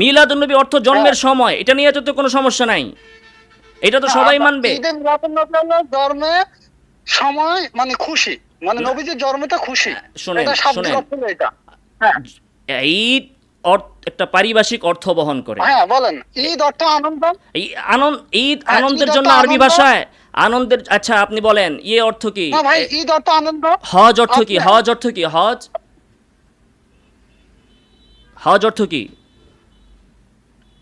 মিলাদুন্নবী অর্থ জন্মের সময়। এটা নিয়ে তো কোনো সমস্যা নাই। এটা তো সবাই মানবে। সময় মানে খুশি। মানে নবীজির জন্মটা খুশি। শোনেন, শোনেন। হ্যাঁ। ঈদ একটা পারিভাষিক অর্থ বহন করে। হ্যাঁ বলেন। ঈদ অর্থ আনন্দ? এই আনন্দ ঈদ হ্যাঁ, আনন্দের জন্য আরবি ভাষায় আনন্দের আচ্ছা আপনি বলেন ইয়ে অর্থ কি? ভাই ঈদ অর্থ আনন্দ? হজ অর্থ কি? হজ অর্থ কি? হজ? হজ অর্থ কি?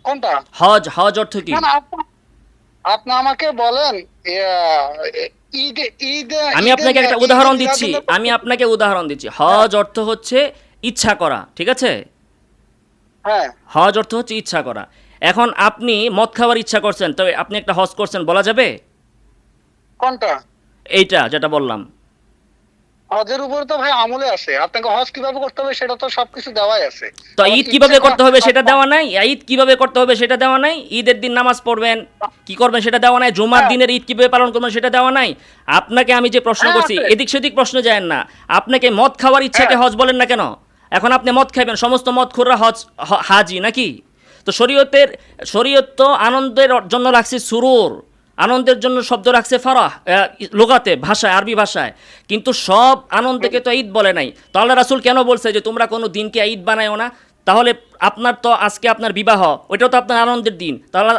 কোনটা? হজ হজ অর্থ কি? আপনি আমাকে বলেন ঈদ ঈদ আমি আপনাকে একটা উদাহরণ দিচ্ছি। আমি আপনাকে উদাহরণ দিচ্ছি। হজ অর্থ হচ্ছে ইচ্ছা করা ঠিক আছে? হ্যাঁ। হজ অর্থ হচ্ছে ইচ্ছা করা। এখন আপনি মদ খাওয়ার ইচ্ছা করছেন তবে আপনি একটা হজ করছেন বলা যাবে? কোনটা? এইটা যেটা বললাম। হজের উপরে তো ভাই আমলে আছে। আপনাকে হজ কীভাবে করতে হবে সেটা তো সবকিছু দেওয়াই আছে। তো ঈদ কীভাবে করতে হবে সেটা দেওয়া নাই? ঈদ কীভাবে করতে হবে সেটা দেওয়া নাই? ঈদের দিন নামাজ পড়বেন কি করবেন সেটা দেওয়া নাই? জুমার হ্যাঁ। দিনের ঈদ কীভাবে পালন করবেন সেটা দেওয়া নাই? আপনাকে আমি যে প্রশ্ন হ্যাঁ, করছি এদিক সেদিক প্রশ্ন যায় না। আপনাকে মদ খাওয়ার ইচ্ছাকে হ্যাঁ। হজ বলেন না কেন? এখন আপনি মদ খাইবেন সমস্ত মদ খুররা হজ হাজি নাকি? তো শরীয়তের শরীয়ত তো আনন্দের জন্য রাখছে সুরুর। আনন্দের জন্য শব্দ রাখছে ফারাহ লোগাতে ভাষায় আরবি ভাষায়। কিন্তু সব আনন্দকে তো ঈদ বলে নাই। তো আল্লাহ রাসুল কেন বলছে যে তোমরা কোনো দিনকে ঈদ বানায়ও না? তাহলে আপনার তো আজকে আপনার বিবাহ ওইটাও তো আপনার আনন্দের দিন। তাহলে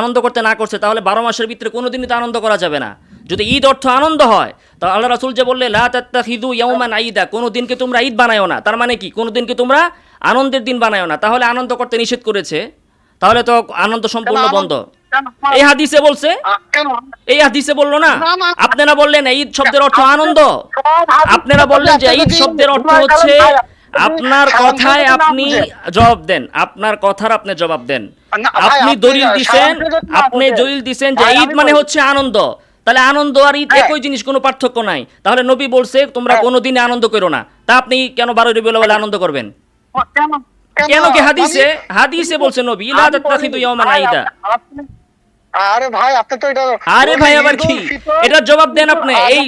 আনন্দ করতে না করছে তাহলে বারো মাসের ভিতরে কোনো দিনই তো আনন্দ করা যাবে না। যদি ঈদ অর্থ আনন্দ হয় তো আল্লাহ রাসুল যে বললে লা তাত্তাখিদু ইয়াউমান ঈদা কোনো দিনকে তোমরা ঈদ বানায়ও না। তার মানে কি? কোনো দিনকে তোমরা আনন্দের দিন বানায়ও না। তাহলে আনন্দ করতে নিষেধ করেছে। তাহলে তো আনন্দ সম্পূর্ণ বন্ধ? এই হাদিসে বলছে? এই হাদিসে বলল না। আপনারা বললেন ঈদ শব্দের অর্থ আনন্দ। আপনারা বললেন যে ঈদ শব্দের অর্থ হচ্ছে আপনার আপনি কথায় আপনি জবাব দেন। আপনার কথার আপনি জবাব দেন। আপনি দলিল দিছেন আপনি দলিল দিছেন যে ঈদ মানে হচ্ছে আনন্দ। তাহলে আনন্দ আর ঈদ হ্যাঁ। একই জিনিস কোনো পার্থক্য নাই। তাহলে নবী বলছে তোমরা হ্যাঁ। কোনোদিনে আনন্দ করো না। তা আপনি কেন বারো রবিউল আউয়াল আনন্দ করবেন? কেন? কি হাদিসে হাদিসে বলছে নবী লা আমি ইয়াওমান আপনি- আরে ভাই আপনি তো এটা আরে ভাই, আবার কি? ঈদুল এটার জবাব দেন আপনি, এই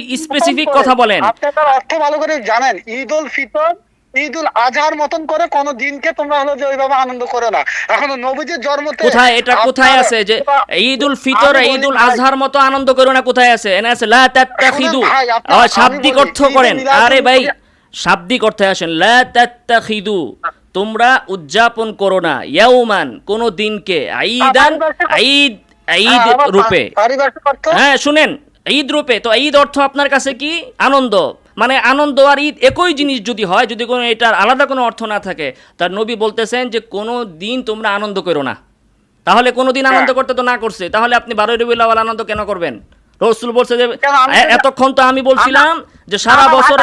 করে। কথা বলেন। আপনি তার অর্থ ভালো করে জানেন ঈদ উল ফিতর ঈদ উল আজহার মতন করে কোন দিনকে তোমরা হলো যে ওইভাবে আনন্দ করো না এখন নবীজির জন্মতে কোথায় এটা কোথায় আছে যে ঈদ উল ফিতর আমি বলি ঈদ উল ভাই, আজহার মতো আনন্দ করো না কোথায় আছে এনে আছে লা তাত্তাখিদু শাব্দিক অর্থ করেন আরে ভাই শাব্দিক অর্থে আসেন লা তাত্তাখিদু তোমরা উদযাপন করো না ইয়াউমান কোন দিনকে ঈদান ঈদ ঈদ হ্যাঁ, রূপে। হ্যাঁ শুনেন ঈদ রূপে। তো ঈদ অর্থ আপনার কাছে কি? আনন্দ। মানে আনন্দ আর ঈদ একই জিনিস যদি হয় যদি কোনো এটার আলাদা কোনো অর্থ না থাকে তার নবী বলতেছেন যে কোনো দিন তোমরা আনন্দ করো না। তাহলে কোনো দিন আনন্দ হ্যাঁ। করতে তো না করছে। তাহলে আপনি বারোই রবিউল আওয়াল আনন্দ কেন করবেন? রসুল বলছে যে এতক্ষণ তো আমি বলছিলাম যে সারা বছর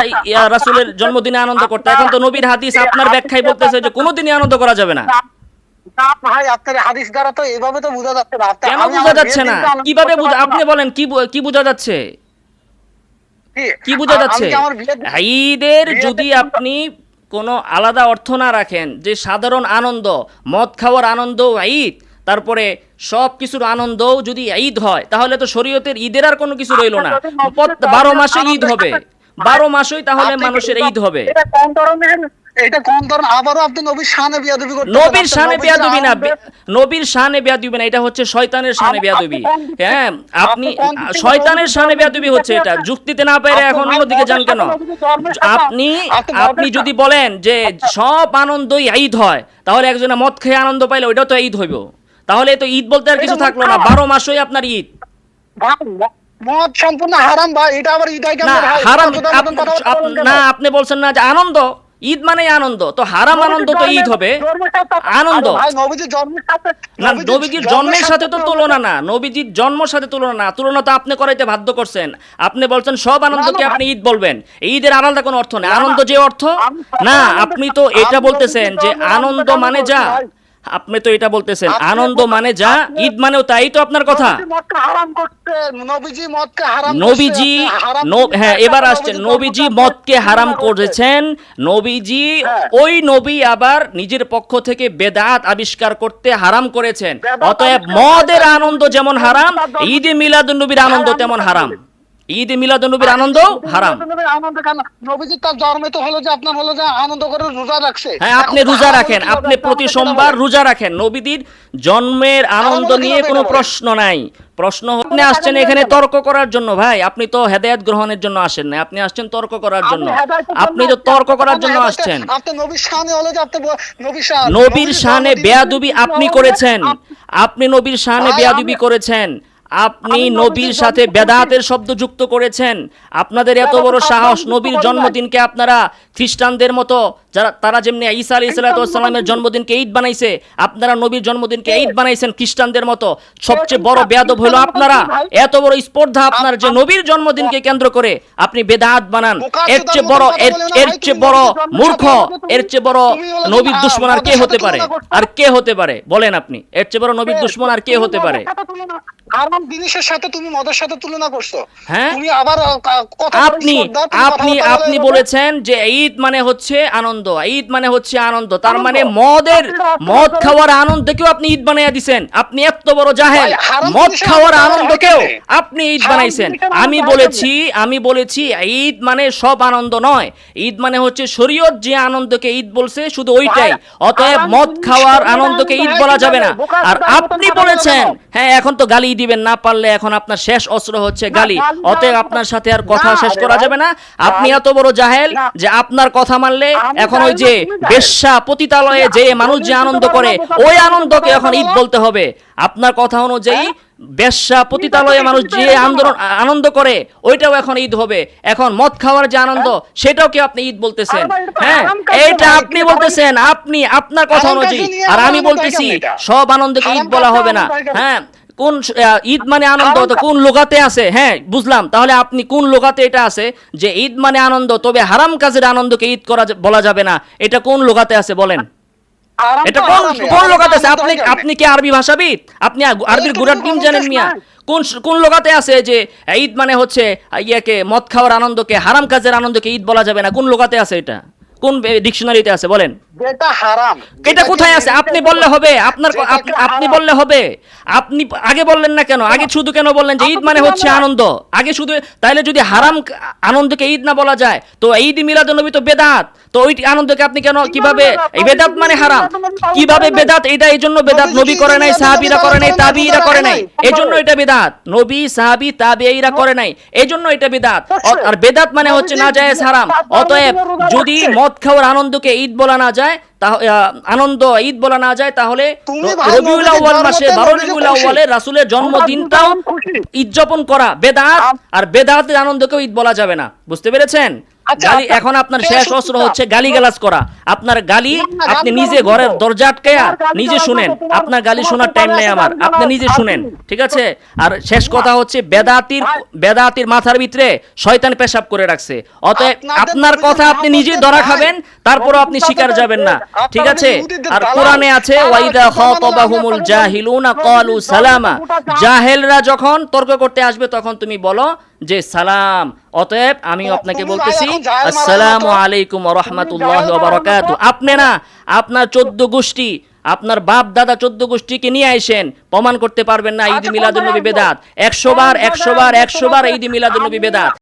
রাসূলের জন্মদিনে আনন্দ করতে। এখন তো নবীর হাদিস আপনার ব্যাখ্যায় বলতেছে যে কোনো দিনই আনন্দ করা যাবে না। না, ভাই আপনার হাদিস দ্বারা তো এইভাবে তো বোঝা যাচ্ছে না। কেন বোঝা যাচ্ছে না? কীভাবে করতে বুঝা- পারব আপনি বলেন কি কি বোঝা যাচ্ছে? কি? বোঝা যাচ্ছে? কি আমার বিয়ের দিন- ঈদের যদি আপনি কোনো আলাদা অর্থ না রাখেন যে সাধারণ আনন্দ মদ খাওয়ার আনন্দ ঈদ তারপরে সব কিছুর আনন্দও যদি ঈদ হয় তাহলে তো শরীয়তের ঈদের আর কোনো কিছু রইল না। বারো মাসে ঈদ হবে। বারো মাসেই তাহলে মানুষের ঈদ হবে। এটা কোন ধরনের? এটা আবারও আপনি নবীর শানে বিয়াদবি করতে নবীর শানে বেয়াদবি না নবীর শানে বেয়াদবি না এটা হচ্ছে শয়তানের শানে বেয়াদবি। হ্যাঁ আপনি শয়তানের শানে বেয়াদবি হচ্ছে এটা। যুক্তিতে না পেরে এখন অন্যদিকে যান কেন? আপনি আপনি যদি বলেন যে সব আনন্দই ঈদ হয় তাহলে একজনে মদ খেয়ে আনন্দ পাইলে ওইটাও তো ঈদ হইব। তাহলে তো ঈদ বলতে আর কিছু থাকল না। বারো মাসই আপনার ঈদ। মদ সম্পূর্ণ হারাম ভাই এটা আবার ঈদ হয় না হারাম? না আপনি বলছেন না যে আনন্দ। ঈদ মানে আনন্দ তো হারাম আনন্দ তো ঈদ হবে। আনন্দ। আরে ভাই নবীজির জন্মের সাথে না নবীজির জন্মের সাথে তো তুলনা না নবীজির জন্মের সাথে তুলনা না তুলনা তো আপনি করাইতে বাধ্য করছেন। আপনি বলছেন সব আনন্দকে আপনি ঈদ বলবেন। ঈদের আলাদা কোনো অর্থ নেই। আনন্দ যে অর্থ না আপনি তো এটা বলতেছেন যে আনন্দ মানে যা। আপনি তো এটা বলতেছেন। আনন্দ মানে যা ঈদ মানেও তাই তো আপনার কথা। নবীজি করতে নবীজি হ্যাঁ এবার আসছেন। নবীজি মদকে হারাম করেছেন। নবীজি হ্যাঁ। ওই নবী আবার নিজের পক্ষ থেকে বেদাত আবিষ্কার করতে হারাম করেছেন। অতএব মদের আনন্দ যেমন হারাম ঈদে মিলাদুন নবীর আনন্দ তেমন হারাম। ঈদ মিলাদুন্নবীর আনন্দ হারাম। নবীর আনন্দ কেন? নবীজি তার জন্মে তো হলো যে আপনার হলো যে আনন্দ করে রোজা রাখছে। হ্যাঁ আপনি রোজা রাখেন আপনি প্রতি সোমবার রোজা রাখেন। নবীদের জন্মের আনন্দ নিয়ে কোনো প্রশ্ন নাই। প্রশ্ন আপনি আসছেন এখানে তর্ক করার জন্য ভাই। আপনি তো হেদায়েত গ্রহণের জন্য আসেন না আপনি আসছেন তর্ক করার জন্য। আপনি তো তর্ক করার জন্য আসছেন। নবীর শানে বেয়াদুবি আপনি করেছেন। আপনি নবীর শানে বেয়াদুবি করেছেন। আপনি নবীর সাথে বেদাতের শব্দ যুক্ত করেছেন। আপনাদের এত বড় সাহস নবীর। জন্মদিনকে আপনারা খ্রিস্টানদের মতো যারা তারা যেমনি ঈসা আলী সালামের জন্মদিনকে ঈদ বানাইছে আপনারা নবীর জন্মদিনকে ঈদ বানাইছেন খ্রিস্টানদের মতো। সবচেয়ে বড় বেয়াদব হলো আপনারা। এত বড় স্পর্ধা আপনার যে নবীর জন্মদিনকে কেন্দ্র করে আপনি বেদাত বানান। এর চেয়ে বড় এর চেয়ে বড় মূর্খ এর চেয়ে বড় নবীর দুশ্মন আর কে হতে পারে? আর কে হতে পারে? বলেন আপনি। এর চেয়ে বড় নবীর দুশ্মন আর কে হতে পারে? হারাম জিনিসের সাথে তুমি মদের সাথে তুলনা করছ। হ্যাঁ? তুমি আবার আপনি আপনি আপনি বলেছেন যে ঈদ মানে হচ্ছে আনন্দ। ঈদ মানে হচ্ছে আনন্দ। তার মানে মদের মদ খাওয়ার আনন্দকেও আপনি ঈদ বানাইয়া দিছেন। আপনি এত বড় জাহেল। মদ খাওয়ার আনন্দকেও আপনি ঈদ বানাইছেন। আমি বলেছি আমি বলেছি ঈদ মানে সব আনন্দ নয়। ঈদ মানে হচ্ছে শরীয়ত যে আনন্দকে ঈদ বলছে শুধু ওইটাই। অতএব মদ খাওয়ার আনন্দকে ঈদ বলা যাবে না। আর আপনি বলেছেন হ্যাঁ এখন তো গালি দিবেন না পারলে এখন আপনার শেষ অস্ত্র হচ্ছে গালি। অতএব আপনার সাথে আর কথা শেষ করা যাবে না। আপনি এত বড় জাহেল যে আপনার কথা মানলে এখন ওই যে। বেশ্যা পতিতালয়ে যে মানুষ যে আনন্দ করে ওই আনন্দকে এখন ঈদ বলতে হবে। আপনার কথা অনুযায়ী বেশ্যা পতিতালয়ে মানুষ যে আন্দোলন আনন্দ করে ওইটাও এখন ঈদ হবে। এখন মদ খাওয়ার যে আনন্দ সেটাও কি আপনি ঈদ বলতেছেন? হ্যাঁ? এইটা আপনি বলতেছেন আপনি আপনার কথা অনুযায়ী। আর আমি বলতেছি সব আনন্দকে ঈদ বলা হবে না। হ্যাঁ? কোন ঈদ মানে আনন্দ তো কোন লোকাতে আছে? হ্যাঁ বুঝলাম। তাহলে আপনি কোন লোকাতে এটা আছে? যে ঈদ মানে আনন্দ তবে হারাম কাজের আনন্দকে ঈদ করা বলা যাবে না। এটা কোন লোকাতে আছে বলেন? এটা কোন কোন লোকাতে আছে? আপনি আপনি কি আরবি ভাষাবিদ? আপনি আরবির ডিম জানেন মিয়া। কোন কোন লোকাতে আছে যে ঈদ মানে হচ্ছে ইয়াকে মদ খাওয়ার আনন্দকে হারাম কাজের আনন্দকে ঈদ বলা যাবে না? কোন লোকাতে আছে এটা? কোন ডিকশনারিতে আছে বলেন? যেটা হারাম। এটা কোথায় আছে? আপনি বললে হবে আপনার আপনি বললে হবে। আপনি আগে বললেন না কেন? আগে শুধু কেন বললেন যে ঈদ মানে হচ্ছে আনন্দ? আগে শুধু তাইলে যদি হারাম আনন্দকে ঈদ না বলা যায় তো ঈদ মিলাদুন্নবী তো বেদাত। তো ওই আনন্দকে আপনি কেন কীভাবে এই বেদাত মানে হারাম। কীভাবে বেদাত? এটা এই জন্য বেদাত নবী করে নাই সাহাবীরা করে নাই তাবিঈরা করে নাই। এই জন্য এটা বেদাত। নবী সাহাবী তাবিঈরা করে নাই। এই জন্য এটা বেদাত। আর বেদাত মানে হচ্ছে না জায়েজ হারাম। অতএব যদি মদ খাওয়ার আনন্দকে ঈদ বলা না যায় আনন্দ ঈদ বলা না যায় তাহলে রবিউল আউয়াল মাসে বারো রবিউল আউয়ালে রাসূলের জন্মদিনটাও আমরা ঈদ যাপন করা বেদাত আর বেদাতের আনন্দকেও ঈদ বলা যাবে না। বুঝতে পেরেছেন? গালি আচ্ছা, এখন আপনার শেষ অস্ত্র হচ্ছে গালি গালাজ করা। আপনার গালি আপনি নিজে ঘরের দরজা আটকায়া নিজে শুনেন। আপনার গালি শোনার টাইম নাই আমার। আপনি নিজে শুনেন ঠিক আছে? আর শেষ কথা হচ্ছে বেদাতির বেদাতির মাথার ভিতরে শয়তান পেশাব করে রাখছে। অতএব আপনার কথা আপনি নিজে নিজেই ধরা খাবেন তারপরও আপনি সাথে যাবেন না। ঠিক আছে? আর কোরআনে আছে, ওয়াইদা খাতাবাহুমুল জাহিলুনা ক্বালু সালামা। জাহেলরা যখন তর্ক করতে আসবে, তখন তুমি বলো যে, সালাম। অতএব আমি আপনাকে বলতেছি, আসসালামু আলাইকুম ওয়া রাহমাতুল্লাহি ওয়া বারাকাতু আপনি না, আপনার চোদ্দ গোষ্ঠী, আপনার বাপ দাদা চোদ্দ গোষ্ঠীকে নিয়ে আইসেন প্রমাণ করতে পারবেন না ঈদ মিলাদুল নবী বেদাত। একশো বার একশো বার একশো বার ঈদ মিলাদুল নবী বেদাত।